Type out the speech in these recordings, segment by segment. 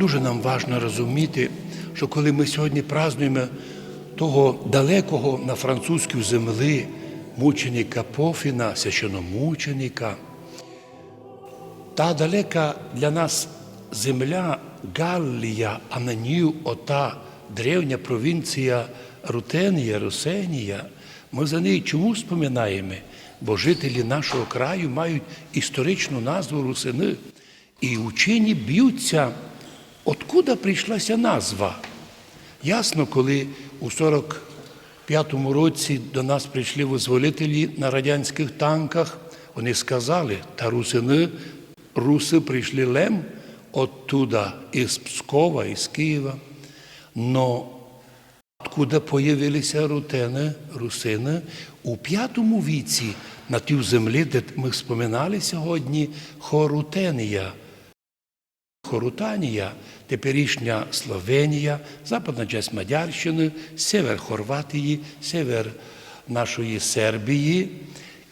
Дуже нам важливо розуміти, що коли ми сьогодні празднуємо того далекого на французькій землі мученика Пофіна, священомученика, та далека для нас земля Галлія, а на ній ота древня провінція Рутенія, Русенія, ми за неї чому споминаємо? Бо жителі нашого краю мають історичну назву Русини. І учені б'ються, откуда прийшлася назва. Ясно, коли у 45-му році до нас прийшли визволителі на радянських танках, вони сказали, та русини, руси прийшли лем оттуда, із Пскова, із Києва. Но откуда появилися рутени, русини у п'ятому віці на тій землі, де ми споминали сьогодні, Хорутенія. Хорутанія, теперішня Словенія, западна частина Мадярщини, север Хорватії, север нашої Сербії.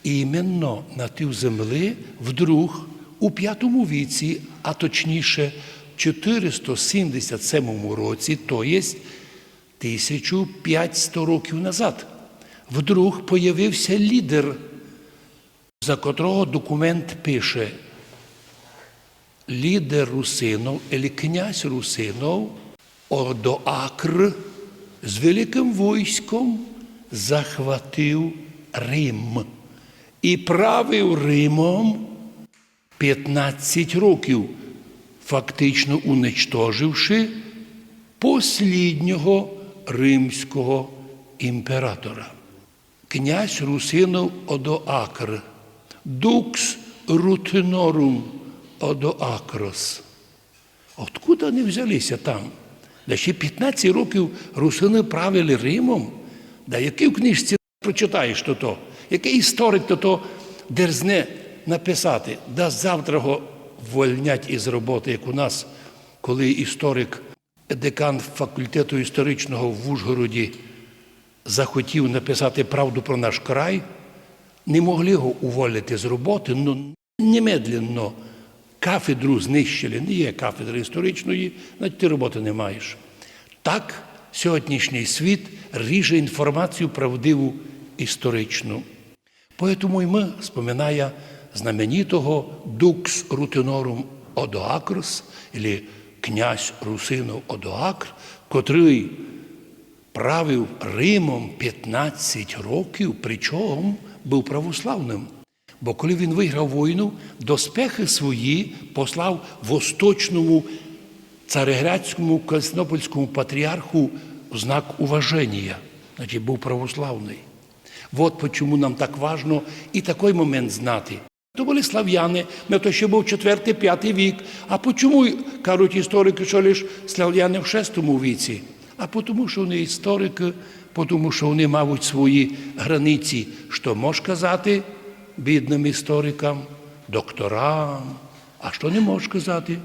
І іменно на тій землі вдруг у п'ятому віці, а точніше 477 році, то є 1500 років назад, вдруг появився лідер, за котрого документ пише лідер русинов, или князь русинов Одоакр з великим військом захватив Рим і правив Римом 15 років, фактично уничтоживши посліднього римського імператора. Князь Русинов Одоакр, дукс рутинорум Одоакрос. Откуда вони взялися там? Да ще 15 років русини правили Римом. Да який в книжці прочитаєш то то? Який історик то то дерзне написати? Да завтра його вольнять із роботи, як у нас, коли історик, декан факультету історичного в Ужгороді захотів написати правду про наш край, не могли його уволити з роботи, ну немедленно кафедру знищили. Не є кафедри історичної, значить ти роботи не маєш. Так сьогоднішній світ ріже інформацію правдиву історичну. Поэтому і ми, споминає знаменитого Дукс Рутинорум Одоакрос, або князь Русинов Одоакр, котрий правив Римом 15 років, причому був православним. Бо коли він виграв війну, доспехи свої послав восточному цареградському Константинопольському патріарху знак уваження, значить був православний. От чому нам так важно і такий момент знати. То були слав'яни, ми то ще був 4-5 вік. А чому, кажуть історики, що лише слав'яни в 6 віці? А тому, що вони історики, тому що вони мають свої границі, що можеш казати бідним історикам, докторам. А що не можеш казати?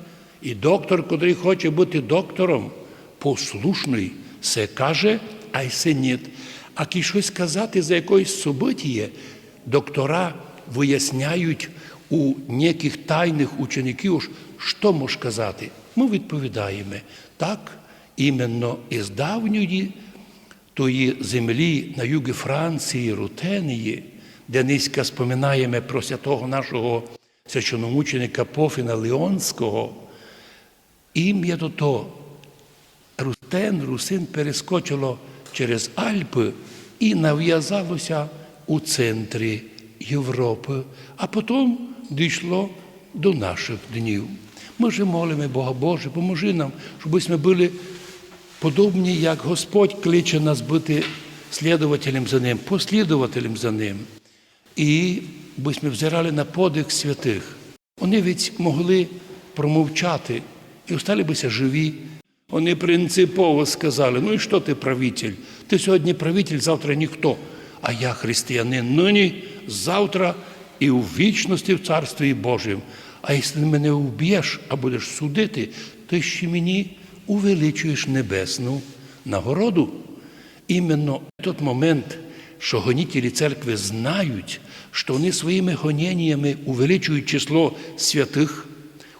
І доктор, котрий хоче бути доктором, послушний, все каже, а й се ні. А ки щось казати за якоїсь событіє, доктора виясняють у ніяких тайних учеників, що може казати. Ми відповідаємо так, іменно із давньої тої землі на югі Франції, Рутенії, де низько споминаємо про святого нашого священомученика Пофіна Леонського, ім'я до то Рутен, Русин перескочило через Альпи і нав'язалося у центрі Європи, а потім дійшло до наших днів. Ми ж молимо Бога Боже, поможи нам, щоб ми були подобні, як Господь кличе нас бути слідувателем за Ним, послідувателем за Ним. І ми взирали на подих святих. Вони ведь могли промовчати і осталися живі. Вони принципово сказали: ну і що ти правитель? Ти сьогодні правитель, завтра ніхто. А я християнин нині, завтра і у вічності в Царстві Божому. А якщо ти мене вб'єш, а будеш судити, ти ще мені увеличуєш небесну нагороду. Іменно в той момент, що гонітелі церкви знають, що вони своїми гоненнями увеличують число святих,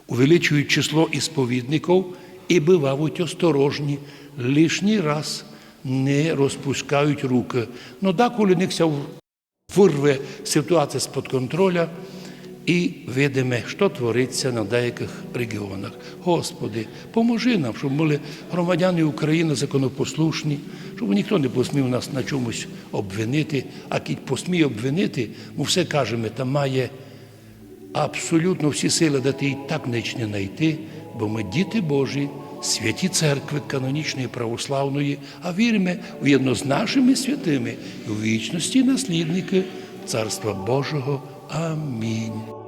увеличують число ісповідників і бивають осторожні, лишній раз не розпускають руки. Ну, деколи них ся вирве ситуація з-під контроля і видиме, що твориться на деяких регіонах. Господи, поможи нам, щоб були громадяни України законопослушні, щоб ніхто не посмів нас на чомусь обвинити, а кіть посміє обвинити, ми все кажемо, там має абсолютно всі сили, де ти і так не знайти, бо ми діти Божі, святі церкви канонічної православної, а віримо уєдно з нашими святими у вічності наслідники Царства Божого. Амінь.